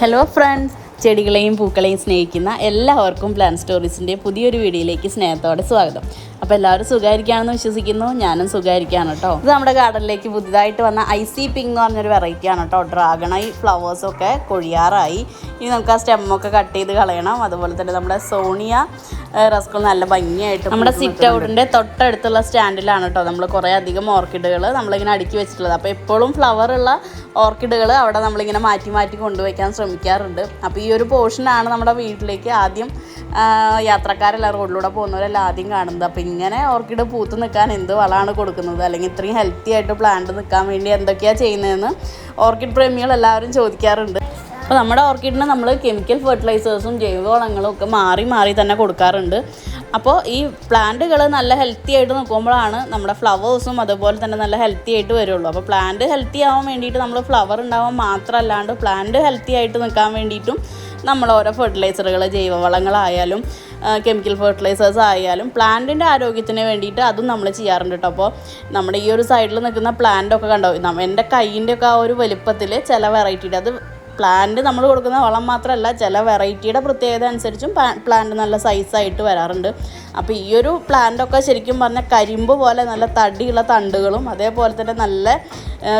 Hello friends ചെടികളെയും പൂക്കളെയും സ്നേഹിക്കുന്ന എല്ലാവർക്കും plan സ്റ്റോറീസിന്റെ പുതിയൊരു വീഡിയോയിലേക്ക് സ്നേഹത്തോടെ സ്വാഗതം. അപ്പോൾ എല്ലാവരും സുഖമായിരിക്കുകയാണെന്ന് വിശ്വസിക്കുന്നു. ഞാനും സുഖമായിരിക്കുകയാണ് കേട്ടോ. ഇത് നമ്മുടെ ഗാർഡനിലേക്ക് പുതിയതായിട്ട് വന്ന ഐ സി പിങ്ക് എന്ന് പറഞ്ഞൊരു വെറൈറ്റി ആണ് കേട്ടോ. ഡ്രാഗണൈ ഫ്ലവേഴ്സൊക്കെ കൊഴിയാറായി. ഇനി നമുക്ക് ആ സ്റ്റെമ്മൊക്കെ കട്ട് ചെയ്ത് കളയണം. അതുപോലെ തന്നെ നമ്മുടെ സോണിയ റസ്ക് നല്ല ഭംഗിയായിട്ട് നമ്മുടെ സിറ്റ് ഔട്ടിന്റെ തൊട്ടടുത്തുള്ള സ്റ്റാൻഡിലാണ് കേട്ടോ നമ്മൾ കുറേ അധികം ഓർക്കിഡുകൾ നമ്മളിങ്ങനെ അടുക്കി വെച്ചിട്ടുള്ളത്. അപ്പോൾ എപ്പോഴും ഫ്ലവർ ഉള്ള ഓർക്കിഡുകൾ അവിടെ നമ്മളിങ്ങനെ മാറ്റി മാറ്റി കൊണ്ടുവയ്ക്കാൻ ശ്രമിക്കാറുണ്ട്. അപ്പോൾ ഈ ഒരു പോർഷനാണ് നമ്മുടെ വീട്ടിലേക്ക് ആദ്യം യാത്രക്കാരെല്ലാം റോഡിലൂടെ പോകുന്നവരെല്ലാം ആദ്യം കാണുന്നത്. അപ്പോൾ ഇങ്ങനെ ഓർക്കിഡ് പൂത്ത് നിൽക്കാൻ എന്ത് വളമാണ് കൊടുക്കുന്നത്? അല്ലെങ്കിൽ ഇത്രയും ഹെൽത്തി ആയിട്ട് പ്ലാന്റ് നിൽക്കാൻ വേണ്ടി എന്തൊക്കെയാണ് ചെയ്യുന്നതെന്ന് ഓർക്കിഡ് പ്രേമികൾ എല്ലാവരും ചോദിക്കാറുണ്ട്. അപ്പോൾ നമ്മുടെ ഓർക്കിഡിന് നമ്മൾ കെമിക്കൽ ഫെർട്ടിലൈസേഴ്സും ജൈവവളങ്ങളും ഒക്കെ മാറി മാറി തന്നെ കൊടുക്കാറുണ്ട്. അപ്പോൾ ഈ പ്ലാന്റുകൾ നല്ല ഹെൽത്തി ആയിട്ട് നിൽക്കുമ്പോഴാണ് നമ്മുടെ ഫ്ലവേഴ്സും അതുപോലെ തന്നെ നല്ല ഹെൽത്തി ആയിട്ട് വരുള്ളൂ. അപ്പോൾ പ്ലാന്റ് ഹെൽത്തി ആവാൻ വേണ്ടിയിട്ട് നമ്മൾ ഫ്ലവർ ഉണ്ടാവാൻ മാത്രമല്ലാണ്ട് പ്ലാന്റ് ഹെൽത്തി ആയിട്ട് നിൽക്കാൻ വേണ്ടിയിട്ടും നമ്മൾ ഓരോ ഫെർട്ടിലൈസറുകൾ ജൈവവളങ്ങളായാലും കെമിക്കൽ ഫെർട്ടിലൈസേഴ്സ് ആയാലും പ്ലാന്റിന്റെ ആരോഗ്യത്തിന് വേണ്ടിയിട്ട് അതും നമ്മൾ ചെയ്യാറുണ്ട് കേട്ടോ അപ്പോൾ നമ്മുടെ ഈ ഒരു സൈഡിൽ നിൽക്കുന്ന പ്ലാന്റ് ഒക്കെ കണ്ടോ എന്റെ കൈയിന്റെ ഒക്കെ ആ ഒരു വലിപ്പത്തിൽ ചില വെറൈറ്റിയുടെ അത് പ്ലാന്റ് നമ്മൾ കൊടുക്കുന്ന വളം മാത്രമല്ല ചില വെറൈറ്റിയുടെ പ്രത്യേകത അനുസരിച്ചും പ്ലാന്റ് നല്ല സൈസായിട്ട് വരാറുണ്ട്. അപ്പോൾ ഈ ഒരു പ്ലാന്റൊക്കെ ശരിക്കും പറഞ്ഞാൽ കരിമ്പ് പോലെ നല്ല തടിയുള്ള തണ്ടുകളും അതേപോലെ തന്നെ നല്ല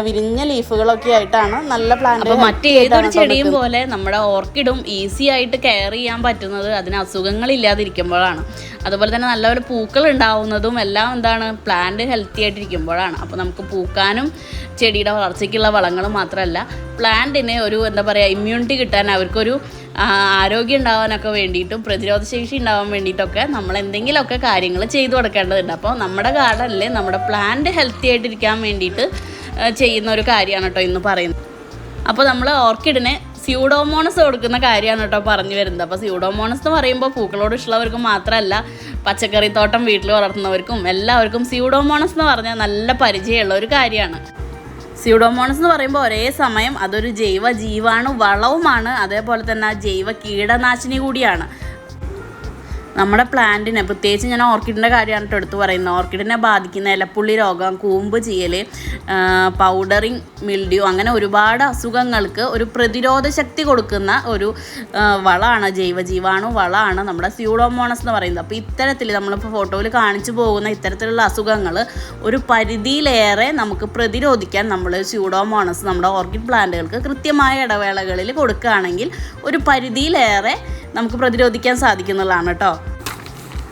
വിരിഞ്ഞ ലീഫുകളൊക്കെ ആയിട്ടാണ് നല്ല പ്ലാന്റ് മറ്റേതൊരു ചെടിയും പോലെ നമ്മുടെ ഓർക്കിഡും ഈസി ആയിട്ട് കെയർ ചെയ്യാൻ പറ്റുന്നത് അതിന് അസുഖങ്ങൾ ഇല്ലാതിരിക്കുമ്പോഴാണ്. അതുപോലെ തന്നെ നല്ലൊരു പൂക്കൾ ഉണ്ടാവുന്നതും എല്ലാം എന്താണ് പ്ലാന്റ് ഹെൽത്തി ആയിട്ടിരിക്കുമ്പോഴാണ്. അപ്പോൾ നമുക്ക് പൂക്കാനും ചെടിയുടെ വളർച്ചയ്ക്കുള്ള വളങ്ങൾ മാത്രമല്ല പ്ലാന്റിന് ഒരു എന്താ പറയുക ഇമ്മ്യൂണിറ്റി കിട്ടാൻ അവർക്കൊരു ആരോഗ്യം ഉണ്ടാവാനൊക്കെ വേണ്ടിയിട്ടും പ്രതിരോധശേഷി ഉണ്ടാവാൻ വേണ്ടിയിട്ടൊക്കെ നമ്മൾ എന്തെങ്കിലുമൊക്കെ കാര്യങ്ങൾ ചെയ്തു കൊടുക്കേണ്ടതുണ്ട്. അപ്പോൾ നമ്മുടെ ഗാർഡനിൽ നമ്മുടെ പ്ലാന്റ് ഹെൽത്തി ആയിട്ടിരിക്കാൻ വേണ്ടിയിട്ട് ചെയ്യുന്ന ഒരു കാര്യമാണ് കേട്ടോ ഇന്ന് പറയുന്നത്. അപ്പോൾ നമ്മൾ ഓർക്കിഡിന് സ്യൂഡോമോണസ് കൊടുക്കുന്ന കാര്യമാണ് കേട്ടോ പറഞ്ഞു വരുന്നത്. അപ്പോൾ സ്യൂഡോമോണസ് എന്ന് പറയുമ്പോൾ പൂക്കളോട് ഇഷ്ടമുള്ളവർക്ക് മാത്രമല്ല പച്ചക്കറി തോട്ടം വീട്ടിൽ വളർത്തുന്നവർക്കും എല്ലാവർക്കും സ്യൂഡോമോണസ് എന്ന് പറഞ്ഞാൽ നല്ല പരിചയമുള്ള ഒരു കാര്യമാണ്. സ്യൂഡോമോണസ് എന്ന് പറയുമ്പോൾ ഒരേ സമയം അതൊരു ജൈവ ജീവാണു വളവുമാണ്. അതേപോലെ തന്നെ ജൈവ കീടനാശിനി കൂടിയാണ്. നമ്മുടെ പ്ലാന്റിനെ പ്രത്യേകിച്ച് ഞാൻ ഓർക്കിഡിന്റെ കാര്യമാണ് കേട്ടോ എടുത്ത് പറയുന്നത്. ഓർക്കിഡിനെ ബാധിക്കുന്ന ഇലപ്പുള്ളി രോഗം കൂമ്പ് ചെയ്യൽ പൗഡറിങ് മിൽഡ്യൂ അങ്ങനെ ഒരുപാട് അസുഖങ്ങൾക്ക് ഒരു പ്രതിരോധ ശക്തി കൊടുക്കുന്ന ഒരു വളമാണ് ജൈവജീവാണു വളമാണ് നമ്മുടെ സ്യൂഡോമോണസ് എന്ന് പറയുന്നത്. അപ്പോൾ ഇത്തരത്തിൽ നമ്മളിപ്പോൾ ഫോട്ടോയിൽ കാണിച്ചു പോകുന്ന ഇത്തരത്തിലുള്ള അസുഖങ്ങൾ ഒരു പരിധിയിലേറെ നമുക്ക് പ്രതിരോധിക്കാൻ നമ്മൾ സ്യൂഡോമോണസ് നമ്മുടെ ഓർക്കിഡ് പ്ലാന്റുകൾക്ക് കൃത്യമായ ഇടവേളകളിൽ കൊടുക്കുകയാണെങ്കിൽ ഒരു പരിധിയിലേറെ നമുക്ക് പ്രതിരോധിക്കാൻ സാധിക്കുന്നതാണ് കേട്ടോ.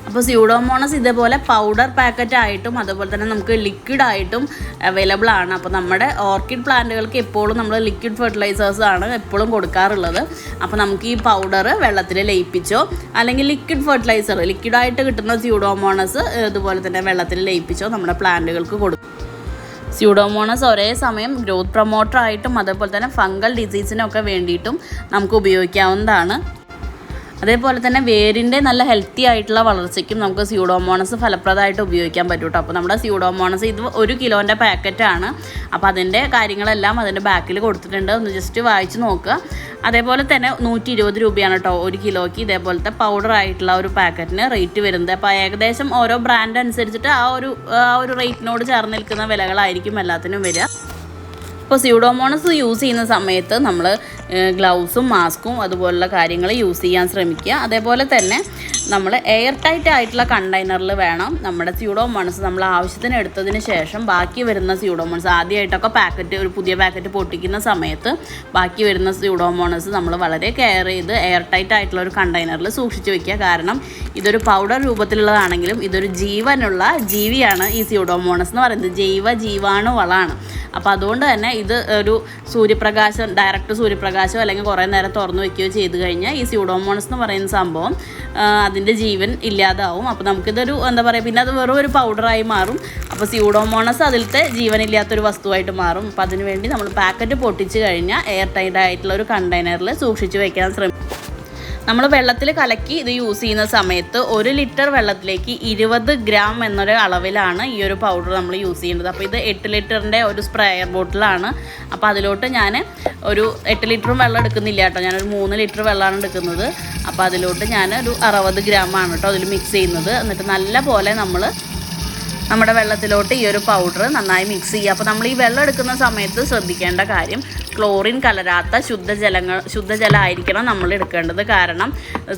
അപ്പോൾ സ്യൂഡോമോണസ് ഇതേപോലെ പൗഡർ പാക്കറ്റ് ആയിട്ടും അതുപോലെ തന്നെ നമുക്ക് ലിക്വിഡ് ആയിട്ടും അവൈലബിൾ ആണ്. അപ്പോൾ നമ്മുടെ ഓർക്കിഡ് പ്ലാന്റുകൾക്ക് എപ്പോഴും നമ്മൾ ലിക്വിഡ് ഫെർട്ടിലൈസേഴ്സ് ആണ് എപ്പോഴും കൊടുക്കാറുള്ളത്. അപ്പോൾ നമുക്ക് ഈ പൗഡർ വെള്ളത്തിൽ ലയിപ്പിച്ചോ അല്ലെങ്കിൽ ലിക്വിഡ് ഫെർട്ടിലൈസർ ലിക്വിഡായിട്ട് കിട്ടുന്ന സ്യൂഡോമോണസ് ഇതുപോലെ തന്നെ വെള്ളത്തിൽ ലയിപ്പിച്ചോ നമ്മുടെ പ്ലാന്റുകൾക്ക് കൊടുക്കും സ്യൂഡോമോണസ് ഒരേ സമയം ഗ്രോത്ത് പ്രൊമോട്ടർ ആയിട്ടും അതേപോലെ തന്നെ ഫംഗൽ ഡിസീസിനൊക്കെ വേണ്ടിയിട്ടും നമുക്ക് ഉപയോഗിക്കാവുന്നതാണ്. അതേപോലെ തന്നെ വേരിന്റെ നല്ല ഹെൽത്തി ആയിട്ടുള്ള വളർച്ചയ്ക്കും നമുക്ക് സ്യൂഡോമോണസ് ഫലപ്രദമായിട്ട് ഉപയോഗിക്കാൻ പറ്റും കേട്ടോ അപ്പോൾ നമ്മുടെ സ്യൂഡോമോണസ് ഇത് ഒരു കിലോന്റെ പാക്കറ്റാണ് അപ്പോൾ അതിന്റെ കാര്യങ്ങളെല്ലാം അതിന്റെ ബാക്കിൽ കൊടുത്തിട്ടുണ്ട്. ഒന്ന് ജസ്റ്റ് വായിച്ച് നോക്കുക. അതേപോലെ തന്നെ നൂറ്റി ഇരുപത് രൂപയാണ് കേട്ടോ ഒരു കിലോയ്ക്ക് ഇതേപോലത്തെ പൗഡർ ആയിട്ടുള്ള ഒരു പാക്കറ്റിന് റേറ്റ് വരുന്നത്. അപ്പോൾ ഏകദേശം ഓരോ ബ്രാൻഡ് അനുസരിച്ചിട്ട് ആ ഒരു ആ ഒരു റേറ്റിനോട് ചേർന്ന് നിൽക്കുന്ന വിലകളായിരിക്കും എല്ലാത്തിനും വരിക. ഇപ്പോൾ സ്യൂഡോമോണസ് യൂസ് ചെയ്യുന്ന സമയത്ത് നമ്മൾ ഗ്ലൗസും മാസ്കും അതുപോലുള്ള കാര്യങ്ങൾ യൂസ് ചെയ്യാൻ ശ്രമിക്കുക. അതേപോലെ തന്നെ നമ്മൾ എയർ ടൈറ്റ് ആയിട്ടുള്ള കണ്ടെയ്നറിൽ വേണം. നമ്മുടെ സ്യൂഡോമോണസ് നമ്മൾ ആവശ്യത്തിന് എടുത്തതിന് ശേഷം ബാക്കി വരുന്ന സ്യൂഡോമോണസ് ആദ്യമായിട്ടൊക്കെ പാക്കറ്റ് ഒരു പുതിയ പാക്കറ്റ് പൊട്ടിക്കുന്ന സമയത്ത് ബാക്കി വരുന്ന സ്യൂഡോമോണസ് നമ്മൾ വളരെ കെയർ ചെയ്ത് എയർ ടൈറ്റ് ആയിട്ടുള്ള ഒരു കണ്ടെയ്നറിൽ സൂക്ഷിച്ച് വെക്കുക. കാരണം ഇതൊരു പൗഡർ രൂപത്തിലുള്ളതാണെങ്കിലും ഇതൊരു ജീവനുള്ള ജീവിയാണ് ഈ സ്യൂഡോമോണസ് എന്ന് പറയുന്നത്. ജൈവ ജീവാണു വളമാണ് അപ്പോൾ അതുകൊണ്ട് തന്നെ ഇത് ഒരു സൂര്യപ്രകാശം ഡയറക്റ്റ് സൂര്യപ്രകാശം അല്ലെങ്കിൽ കുറേ നേരം തുറന്നു വെക്കുകയോ ചെയ്ത് കഴിഞ്ഞാൽ ഈ സ്യൂഡോമോണസ് എന്ന് പറയുന്ന സംഭവം അതിന്റെ ജീവൻ ഇല്ലാതാവും. അപ്പോൾ നമുക്കിതൊരു എന്താ പറയുക പിന്നെ അത് വെറും ഒരു പൗഡറായി മാറും. അപ്പോൾ സ്യൂഡോമോണസ് അതിലത്തെ ജീവനില്ലാത്തൊരു വസ്തുവായിട്ട് മാറും. അപ്പോൾ അതിനുവേണ്ടി നമ്മൾ പാക്കറ്റ് പൊട്ടിച്ച് കഴിഞ്ഞാൽ എയർ ടൈറ്റ് ആയിട്ടുള്ള ഒരു കണ്ടെയ്നറിൽ സൂക്ഷിച്ച് വയ്ക്കാൻ ശ്രമിക്കും നമ്മൾ വെള്ളത്തിൽ കലക്കി ഇത് യൂസ് ചെയ്യുന്ന സമയത്ത് ഒരു ലിറ്റർ വെള്ളത്തിലേക്ക് ഇരുപത് ഗ്രാം എന്നൊരു അളവിലാണ് ഈ ഒരു പൗഡർ നമ്മൾ യൂസ് ചെയ്യേണ്ടത് അപ്പോൾ ഇത് എട്ട് ലിറ്ററിന്റെ ഒരു സ്പ്രേയർ ബോട്ടിലാണ് അപ്പോൾ അതിലോട്ട് ഞാൻ ഒരു എട്ട് ലിറ്ററും വെള്ളം എടുക്കുന്നില്ല കേട്ടോ. ഞാനൊരു മൂന്ന് ലിറ്റർ വെള്ളമാണ് എടുക്കുന്നത്. അപ്പോൾ അതിലോട്ട് ഞാൻ ഒരു അറുപത് ഗ്രാമാണ് കേട്ടോ അതിൽ മിക്സ് ചെയ്യുന്നത്. എന്നിട്ട് നല്ല പോലെ നമ്മൾ നമ്മുടെ വെള്ളത്തിലോട്ട് ഈ ഒരു പൗഡർ നന്നായി മിക്സ് ചെയ്യുക. അപ്പോൾ നമ്മൾ ഈ വെള്ളം എടുക്കുന്ന സമയത്ത് ശ്രദ്ധിക്കേണ്ട കാര്യം ക്ലോറിൻ കലരാത്ത ശുദ്ധജലങ്ങൾ ശുദ്ധജലമായിരിക്കണം നമ്മൾ എടുക്കേണ്ടത്. കാരണം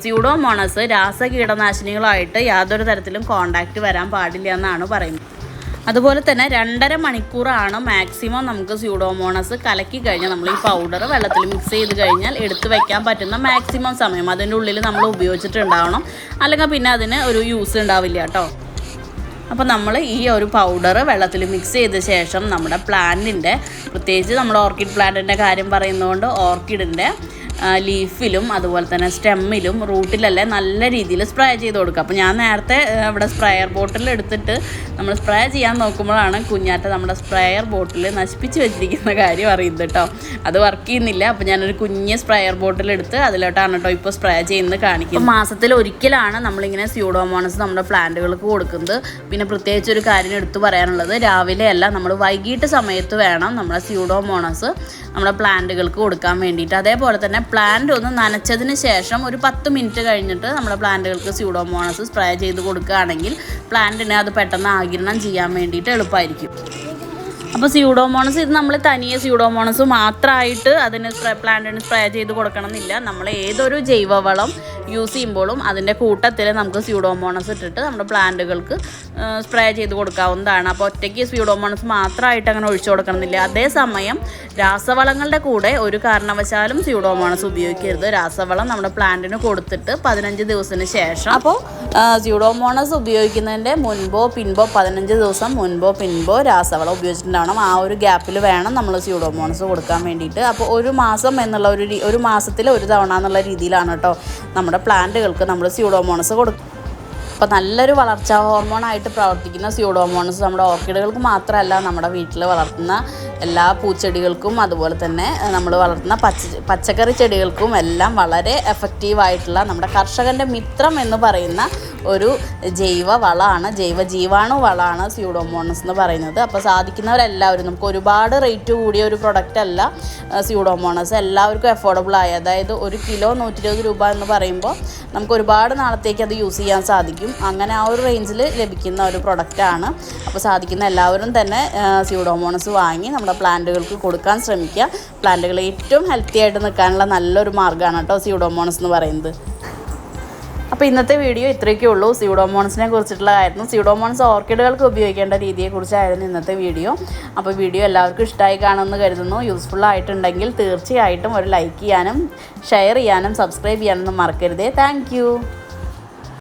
സ്യൂഡോമോണസ് രാസ കീടനാശിനികളായിട്ട് യാതൊരു തരത്തിലും കോണ്ടാക്റ്റ് വരാൻ പാടില്ല എന്നാണ് പറയുന്നത്. അതുപോലെ തന്നെ രണ്ടര മണിക്കൂറാണ് മാക്സിമം നമുക്ക് സ്യൂഡോമോണസ് കലക്കി കഴിഞ്ഞാൽ നമ്മൾ ഈ പൗഡർ വെള്ളത്തിൽ മിക്സ് ചെയ്ത് കഴിഞ്ഞാൽ എടുത്തു വെക്കാൻ പറ്റുന്ന മാക്സിമം സമയം. അതിന്റെ ഉള്ളിൽ നമ്മൾ ഉപയോഗിച്ചിട്ടുണ്ടാവണം. അല്ലെങ്കിൽ പിന്നെ അതിന് ഒരു യൂസ് ഉണ്ടാവില്ല കേട്ടോ. അപ്പോൾ നമ്മൾ ഈ ഒരു പൗഡർ വെള്ളത്തിൽ മിക്സ് ചെയ്ത ശേഷം നമ്മുടെ പ്ലാന്റിന്റെ പ്രത്യേകിച്ച് നമ്മുടെ ഓർക്കിഡ് പ്ലാന്റിന്റെ കാര്യം പറയുന്നതുകൊണ്ട് ഓർക്കിഡിന്റെ ലീഫിലും അതുപോലെ തന്നെ സ്റ്റെമ്മിലും റൂട്ടിലല്ലേ നല്ല രീതിയിൽ സ്പ്രേ ചെയ്ത് കൊടുക്കുക. അപ്പോൾ ഞാൻ നേരത്തെ ഇവിടെ സ്പ്രേയർ ബോട്ടിൽ എടുത്തിട്ട് നമ്മൾ സ്പ്രേ ചെയ്യാൻ നോക്കുമ്പോഴാണ് കുഞ്ഞാറ്റ നമ്മുടെ സ്പ്രേയർ ബോട്ടിൽ നശിപ്പിച്ച് വെച്ചിരിക്കുന്ന കാര്യം അറിയുന്നത് കേട്ടോ. അത് വർക്ക് ചെയ്യുന്നില്ല. അപ്പോൾ ഞാനൊരു കുഞ്ഞ് സ്പ്രേയർ ബോട്ടിൽ എടുത്ത് അതിലോട്ടാണ് കേട്ടോ ഇപ്പോൾ സ്പ്രേ ചെയ്യുന്നത് കാണിക്കുന്നത്. മാസത്തിൽ ഒരിക്കലാണ് നമ്മളിങ്ങനെ സ്യൂഡോമോണസ് നമ്മുടെ പ്ലാന്റുകൾക്ക് കൊടുക്കുന്നത്. പിന്നെ പ്രത്യേകിച്ച് ഒരു കാര്യം എടുത്തു പറയാനുള്ളത് രാവിലെയല്ല നമ്മൾ വൈകിട്ട് സമയത്ത് വേണം നമ്മുടെ സ്യൂഡോമോണസ് നമ്മുടെ പ്ലാന്റുകൾക്ക് കൊടുക്കാൻ വേണ്ടിയിട്ട്. അതേപോലെ തന്നെ പ്ലാന്റ് ഒന്ന് നനച്ചതിന് ശേഷം ഒരു പത്ത് മിനിറ്റ് കഴിഞ്ഞിട്ട് നമ്മുടെ പ്ലാന്റുകൾക്ക് സ്യൂഡോമോണസ് സ്പ്രേ ചെയ്ത് കൊടുക്കുകയാണെങ്കിൽ പ്ലാന്റിനെ അത് പെട്ടെന്ന് ആകിരണം ചെയ്യാൻ വേണ്ടിയിട്ട് എളുപ്പമായിരിക്കും. അപ്പോൾ സ്യൂഡോമോണസ് ഇത് നമ്മൾ തനിയെ സ്യൂഡോമോണസ് മാത്രമായിട്ട് അതിന് സ്പ്രേ പ്ലാന്റിന് സ്പ്രേ ചെയ്ത് കൊടുക്കണം എന്നില്ല നമ്മൾ ഏതൊരു ജൈവവളം യൂസ് ചെയ്യുമ്പോഴും അതിന്റെ കൂട്ടത്തിൽ നമുക്ക് സ്യൂഡോമോണസ് ഇട്ടിട്ട് നമ്മുടെ പ്ലാന്റുകൾക്ക് സ്പ്രേ ചെയ്ത് കൊടുക്കാവുന്നതാണ്. അപ്പോൾ ഒറ്റയ്ക്ക് സ്യൂഡോമോണസ് മാത്രമായിട്ട് അങ്ങനെ ഒഴിച്ചു കൊടുക്കണമെന്നില്ല. അതേസമയം രാസവളങ്ങളുടെ കൂടെ ഒരു കാരണവശാലും സ്യൂഡോമോണസ് ഉപയോഗിക്കരുത്. രാസവളം നമ്മുടെ പ്ലാന്റിന് കൊടുത്തിട്ട് പതിനഞ്ച് ദിവസത്തിന് ശേഷം അപ്പോൾ സ്യൂഡോമോണസ് ഉപയോഗിക്കുന്നതിന്റെ മുൻപോ പിൻപോ പതിനഞ്ച് ദിവസം മുൻപോ പിൻപോ രാസവളം ഉപയോഗിച്ചിട്ടുണ്ടാവണം. ആ ഒരു ഗ്യാപ്പിൽ വേണം നമ്മൾ സ്യൂഡോമോണസ് കൊടുക്കാൻ വേണ്ടിയിട്ട്. അപ്പോൾ ഒരു മാസം എന്നുള്ള ഒരു ഒരു മാസത്തിൽ ഒരു തവണ എന്നുള്ള രീതിയിലാണ് കേട്ടോ നമ്മുടെ പ്ലാന്റുകൾക്ക് നമ്മൾ സ്യൂഡോമോണസ് കൊടുക്കും. അപ്പോൾ നല്ലൊരു വളർച്ചാ ഹോർമോണായിട്ട് പ്രവർത്തിക്കുന്ന സ്യൂഡോമോണസ് നമ്മുടെ ഓർക്കിഡുകൾക്ക് മാത്രമല്ല നമ്മുടെ വീട്ടിൽ വളർത്തുന്ന എല്ലാ പൂച്ചെടികൾക്കും അതുപോലെ തന്നെ നമ്മൾ വളർത്തുന്ന പച്ച പച്ചക്കറി ചെടികൾക്കും എല്ലാം വളരെ എഫക്റ്റീവായിട്ടുള്ള നമ്മുടെ കർഷകന്റെ മിത്രം എന്ന് പറയുന്ന ഒരു ജൈവ വളമാണ് ജൈവ ജീവാണു വളമാണ് സ്യൂഡോമോണസ് എന്ന് പറയുന്നത്. അപ്പോൾ സാധിക്കുന്നവരെല്ലാവരും നമുക്ക് ഒരുപാട് റേറ്റ് കൂടിയ ഒരു പ്രൊഡക്റ്റ് അല്ല സ്യൂഡോമോണസ് എല്ലാവർക്കും അഫോർഡബിൾ ആയി. അതായത് ഒരു കിലോ നൂറ്റി ഇരുപത് രൂപ എന്ന് പറയുമ്പോൾ നമുക്ക് ഒരുപാട് നാളത്തേക്ക് അത് യൂസ് ചെയ്യാൻ സാധിക്കും. അങ്ങനെ ആ ഒരു റേഞ്ചിൽ ലഭിക്കുന്ന ഒരു പ്രൊഡക്റ്റാണ് അപ്പോൾ സാധിക്കുന്ന എല്ലാവരും തന്നെ സ്യൂഡോമോണസ് വാങ്ങി നമ്മുടെ പ്ലാന്റുകൾക്ക് കൊടുക്കാൻ ശ്രമിക്കുക. പ്ലാന്റുകൾ ഏറ്റവും ഹെൽത്തി ആയിട്ട് നിൽക്കാനുള്ള നല്ലൊരു മാർഗമാണ് കേട്ടോ സ്യൂഡോമോണസ് എന്ന് പറയുന്നത്. അപ്പോൾ ഇന്നത്തെ വീഡിയോ ഇത്രയൊക്കെ ഉള്ളൂ. സ്യൂഡോമോൺസിനെ കുറിച്ചിട്ടുള്ളതായിരുന്നു സ്യൂഡോമോൺസ് ഓർക്കിഡുകൾക്ക് ഉപയോഗിക്കേണ്ട രീതിയെക്കുറിച്ചായിരുന്നു ഇന്നത്തെ വീഡിയോ അപ്പോൾ വീഡിയോ എല്ലാവർക്കും ഇഷ്ടമായി കാണുമെന്ന് കരുതുന്നു. യൂസ്ഫുൾ ആയിട്ടുണ്ടെങ്കിൽ തീർച്ചയായിട്ടും ഒരു ലൈക്ക് ചെയ്യാനും ഷെയർ ചെയ്യാനും സബ്സ്ക്രൈബ് ചെയ്യാനൊന്നും മറക്കരുതേ. താങ്ക്